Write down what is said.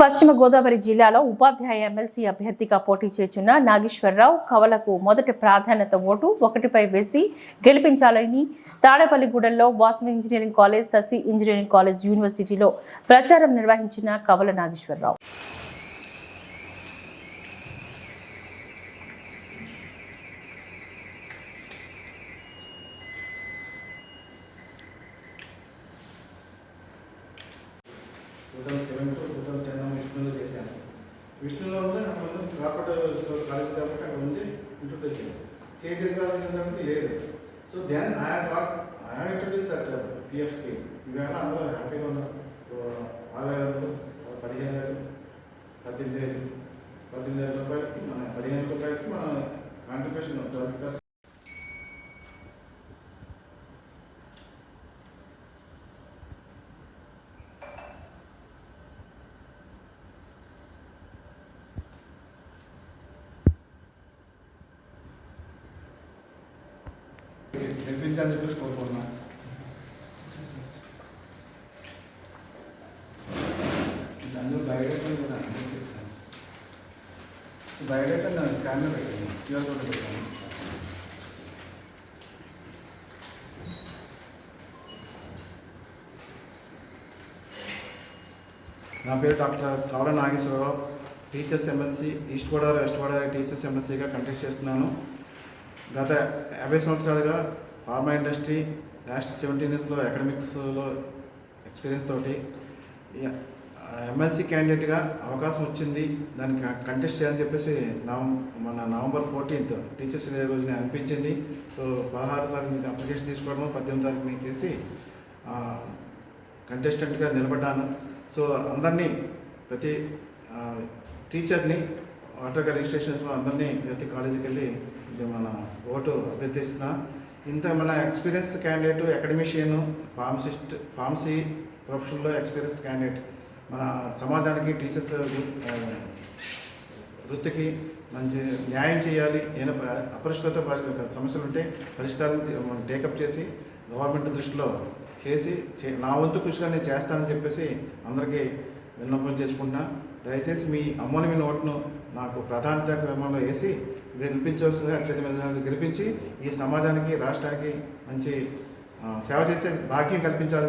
పశ్చిమ గోదావరి జిల్లాలో ఉపాధ్యాయ ఎమ్మెల్సీ అభ్యర్థిగా పోటీ చేస్తున్న నాగేశ్వరరావు కవలకు మొదటి ప్రాధాన్యత ఓటు ఒకటిపై వేసి గెలిపించాలని తాడేపల్లిగూడెంలో Vasavi engineering college Sasi engineering college యూనివర్సిటీలో ప్రచారం నిర్వహించిన కవల నాగేశ్వరరావు. Total 7 విష్ణులో కూడా అక్కడ ఉంది కార్పొరేట్ కాలేజ్ కాబట్టి అక్కడ ఉంది ఇంట్రొడ్యూస్ చేశాను కేజీ కాలేజ్ కాబట్టి లేదు. So then I what I introduce that PF scheme ఇవాళ అందరూ హ్యాపీగా ఉన్నారు. ఆరు వేలు పదిహేను వేలు పద్దెనిమిది వేలు. పద్దెనిమిది వేల రూపాయలకి మన పదిహేను రూపాయలకి మన కాంట్రిబ్యూషన్ ట్వెల్వ్ ప్లస్ గెలిపించాలని చెప్పేసి కోరుకుంటున్నా ఇది అందులో కదా సో స్కాన్లో పెట్టాను క్యూఆర్ కోడ్ పెట్టాను నా పేరు doctor Kavala Nageswara Rao. Teachers MLC east Godavari west Godavari teachers ఎమ్మెల్సీగా కంటెక్ట్ చేస్తున్నాను. గత యాభై సంవత్సరాలుగా ఫార్మా ఇండస్ట్రీ లాస్ట్ సెవెంటీన్ ఇయర్స్లో అకాడమిక్స్లో ఎక్స్పీరియన్స్ తోటి ఎమ్మెల్సీ క్యాండిడేట్గా అవకాశం వచ్చింది. దానికి కంటెస్ట్ చేయాలని చెప్పేసి నవం మన నవంబర్ ఫోర్టీన్త్ టీచర్స్ డే రోజున అనిపించింది. సో పదహారు తారీఖు నుంచి అప్లికేషన్ తీసుకోవడము పద్దెనిమిది తారీఖు నుంచి చేసి కంటెస్టెంట్గా నిలబడ్డాను. సో అందరినీ ప్రతి టీచర్ని వాటర్గా రిజిస్ట్రేషన్స్లో అందరినీ ప్రతి కాలేజీకి వెళ్ళి మన ఓటు అభ్యర్థిస్తున్నా. ఇంత మన experience candidate academician pharmacist pharmacy ప్రొఫెషన్లో ఎక్స్పీరియన్స్ క్యాండిడేట్ మన సమాజానికి టీచర్స్ వృత్తికి మంచి న్యాయం చేయాలి. ఏమైనా అపరిష్కృత సమస్యలు ఉంటే పరిష్కారం మనం టేకప్ చేసి గవర్నమెంట్ దృష్టిలో చేసి చే- నా వంతు కృషిగా నేను చేస్తానని చెప్పేసి అందరికీ విన్నపం చేసుకుంటున్నా. దయచేసి మీ అమూల్యమైన ఓటును నాకు ప్రాధాన్యత క్రమంలో వేసి గెలిపించవలసిన అత్యధిక గెలిపించి ఈ సమాజానికి రాష్ట్రానికి మంచి సేవ చేసే భాగ్యం కల్పించాలని